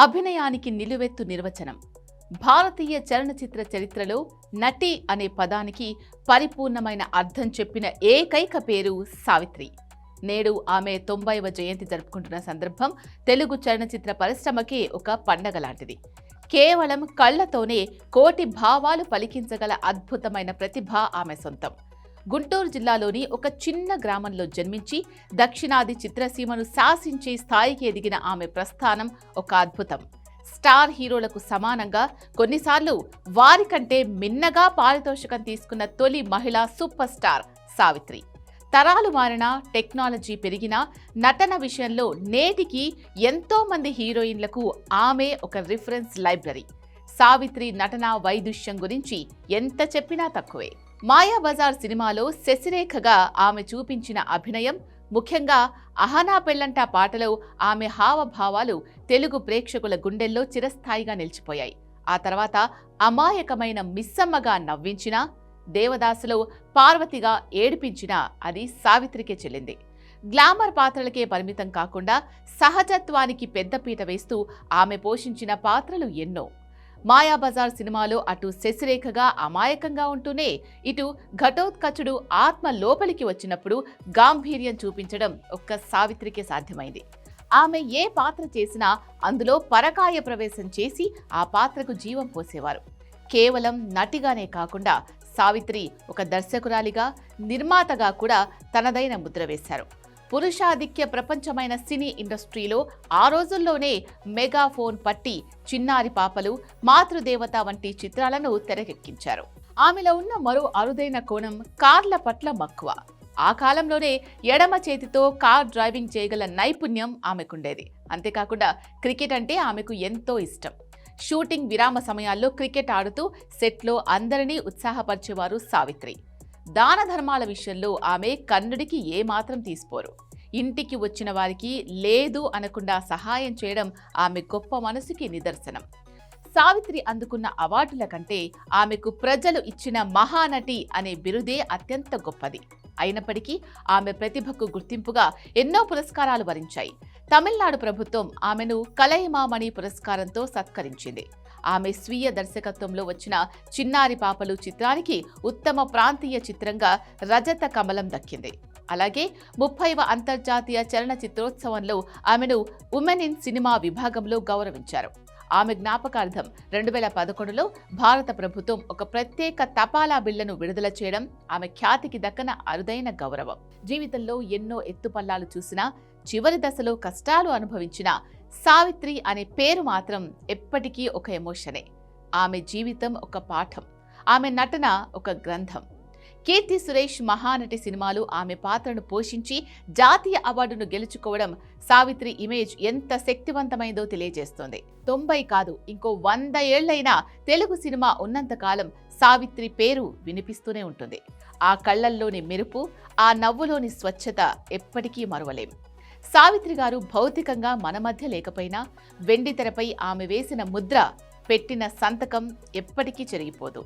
అభినయానికి నిలువెత్తు నిర్వచనం. భారతీయ చలనచిత్ర చరిత్రలో నటి అనే పదానికి పరిపూర్ణమైన అర్థం చెప్పిన ఏకైక పేరు సావిత్రి. నేడు ఆమె తొంభైవ జయంతి జరుపుకుంటున్న సందర్భం తెలుగు చలనచిత్ర పరిశ్రమకే ఒక పండగ లాంటిది. కేవలం కళ్ళతోనే కోటి భావాలు పలికించగల అద్భుతమైన ప్రతిభ ఆమె సొంతం. గుంటూరు జిల్లాలోని ఒక చిన్న గ్రామంలో జన్మించి దక్షిణాది చిత్రసీమను శాసించే స్థాయికి ఎదిగిన ఆమె ప్రస్థానం ఒక అద్భుతం. స్టార్ హీరోలకు సమానంగా కొన్నిసార్లు వారికంటే మిన్నగా పారితోషికం తీసుకున్న తొలి మహిళా సూపర్ స్టార్ సావిత్రి. తరాలు మారినా టెక్నాలజీ పెరిగినా నటన విషయంలో నేటికి ఎంతో మంది హీరోయిన్లకు ఆమె ఒక రిఫరెన్స్ లైబ్రరీ. సావిత్రి నటన వైదుష్యం గురించి ఎంత చెప్పినా తక్కువే. మాయాబజార్ సినిమాలో శశిరేఖగా ఆమె చూపించిన అభినయం ముఖ్యంగా అహనా పెళ్ళంట పాటలో ఆమె హావభావాలు తెలుగు ప్రేక్షకుల గుండెల్లో చిరస్థాయిగా నిలిచిపోయాయి. ఆ తర్వాత అమాయకమైన మిస్సమ్మగా నవ్వించిన దేవదాసులో పార్వతిగా ఏడిపించినా అది సావిత్రికే చెల్లింది. గ్లామర్ పాత్రలకే పరిమితం కాకుండా సహజత్వానికి పెద్దపీట వేస్తూ ఆమె పోషించిన పాత్రలు ఎన్నో. మాయాబజార్ సినిమాలో అటు శశిరేఖగా అమాయకంగా ఉంటూనే ఇటు ఘటోత్కచుడు ఆత్మ లోపలికి వచ్చినప్పుడు గాంభీర్యం చూపించడం ఒక్క సావిత్రికే సాధ్యమైంది. ఆమె ఏ పాత్ర చేసినా అందులో పరకాయ ప్రవేశం చేసి ఆ పాత్రకు జీవం పోసేవారు. కేవలం నటిగానే కాకుండా సావిత్రి ఒక దర్శకురాలిగా నిర్మాతగా కూడా తనదైన ముద్ర వేశారు. పురుషాధిక్య ప్రపంచమైన సినీ ఇండస్ట్రీలో ఆ రోజుల్లోనే మెగాఫోన్ పట్టి చిన్నారి పాపలు మాతృదేవత వంటి చిత్రాలను తెరకెక్కించారు. ఆమెలో ఉన్న మరో అరుదైన కోణం కార్ల పట్ల మక్కువ. ఆ కాలంలోనే ఎడమ చేతితో కార్ డ్రైవింగ్ చేయగల నైపుణ్యం ఆమెకుండేది. అంతేకాకుండా క్రికెట్ అంటే ఆమెకు ఎంతో ఇష్టం. షూటింగ్ విరామ సమయాల్లో క్రికెట్ ఆడుతూ సెట్లో అందరినీ ఉత్సాహపరిచేవారు సావిత్రి. దాన ధర్మాల విషయంలో ఆమె కన్నుడికి ఏమాత్రం తీసిపోరు. ఇంటికి వచ్చిన వారికి లేదు అనకుండా సహాయం చేయడం ఆమె గొప్ప మనసుకి నిదర్శనం. సావిత్రి అందుకున్న అవార్డుల కంటే ఆమెకు ప్రజలు ఇచ్చిన మహానటి అనే బిరుదే అత్యంత గొప్పది. అయినప్పటికీ ఆమె ప్రతిభకు గుర్తింపుగా ఎన్నో పురస్కారాలు వరించాయి. తమిళనాడు ప్రభుత్వం ఆమెను కలైమామణి పురస్కారంతో సత్కరించింది. ఆమె స్వీయ దర్శకత్వంలో వచ్చిన చిన్నారి పాపలు చిత్రానికి ఉత్తమ ప్రాంతీయ చిత్రంగా రజత కమలం దక్కింది. అలాగే ముప్పైవ అంతర్జాతీయ చలన చిత్రోత్సవంలో ఆమెను ఉమెన్ ఇన్ సినిమా విభాగంలో గౌరవించారు. ఆమె జ్ఞాపకార్థం రెండు వేల పదకొండులో భారత ప్రభుత్వం ఒక ప్రత్యేక తపాలా బిళ్ళను విడుదల చేయడం ఆమె ఖ్యాతికి దక్కన అరుదైన గౌరవం. జీవితంలో ఎన్నో ఎత్తుపల్లాలు చూసినా చివరి దశలో కష్టాలు అనుభవించిన సావిత్రి అనే పేరు మాత్రం ఎప్పటికీ ఒక ఎమోషనే. ఆమె జీవితం ఒక పాఠం. ఆమె నటన ఒక గ్రంథం. కీర్తి సురేష్ మహానటి సినిమాలు ఆమె పాత్రను పోషించి జాతీయ అవార్డును గెలుచుకోవడం సావిత్రి ఇమేజ్ ఎంత శక్తివంతమైందో తెలియజేస్తోంది. తొంభై కాదు ఇంకో వంద ఏళ్ళైనా తెలుగు సినిమా ఉన్నంతకాలం సావిత్రి పేరు వినిపిస్తూనే ఉంటుంది. ఆ కళ్ళల్లోని మెరుపు ఆ నవ్వులోని స్వచ్ఛత ఎప్పటికీ మరువలేం. సావిత్రి గారు భౌతికంగా మన మధ్య లేకపోయినా వెండి తెరపై ఆమె వేసిన ముద్ర పెట్టిన సంతకం ఎప్పటికీ చెరిగిపోదు.